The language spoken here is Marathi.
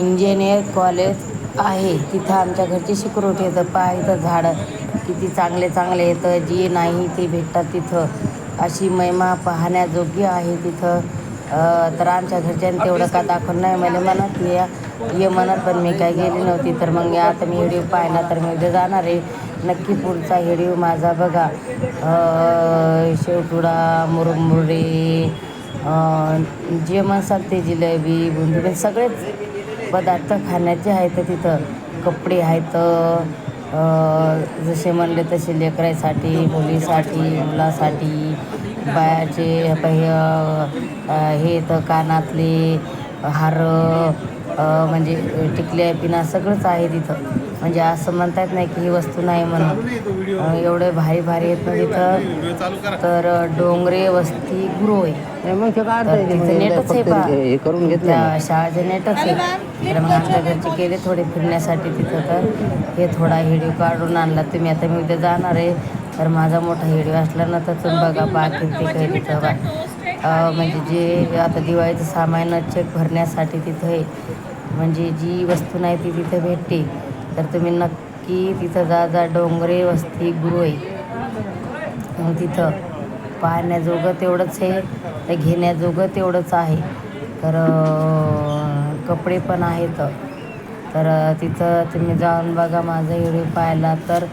इंजिनियर कॉलेज आहे. तिथं आमच्या घरची शिकरूट येतं. पहा इथं झाडं. किती चांगले चांगले येतं. जे नाही ते भेटतात तिथं. अशी महिमा पाहण्याजोगी आहे तिथं. तर आमच्या घरच्यांनी तेवढं का दाखवलं नाही मला म्हणत. या ये म्हणत पण मी काय गेली नव्हती. तर मग आता मी व्हिडिओ पाहिला तर मी उद्या जाणार आहे. नक्की पुढचा व्हिडिओ माझा बघा. शेवटुडा मुरमुरे जे म्हणसाल ते जिलेबी बुंदी सगळेच पदार्थ खाण्याचे आहेत तिथं. कपडे आहेत जसे म्हणले तसे लेकरासाठी मुलीसाठी मुलासाठी बायाचे पहि हे तर कानातले हार म्हणजे टिकल्या पिना सगळंच आहे तिथं. म्हणजे असं म्हणतात नाही की ही वस्तू नाही म्हणून. एवढे भारी भारी आहेत ना तिथं तर डोंगरे वस्ती गृह आहे. मग? नेटच आहे करून घेतलं शाळेचे नेटच आहे. तर मग आमच्या घरचे गेले थोडे फिरण्यासाठी तिथं तर. हे थोडा व्हिडिओ काढून आणला. तुम्ही आता मी उद्या जाणार आहे. तर माझा मोठा व्हिडिओ असला ना तर तुम्ही बघा किती काही तिथं बा. म्हणजे जे आता दिवाळीचं सामान चेक भरण्यासाठी तिथं आहे. म्हणजे जी वस्तू नाही ती तिथं भेटते तर तुम्ही नक्की तिथं जा जा डोंगरे वस्ती गुरुई. तिथं पाहण्याजोगं तेवढंच आहे तर घेण्याजोगं तेवढंच आहे. तर कपडे पण आहेत. तर तिथं तुम्ही जाऊन बघा माझा व्हिडिओ पाहिला तर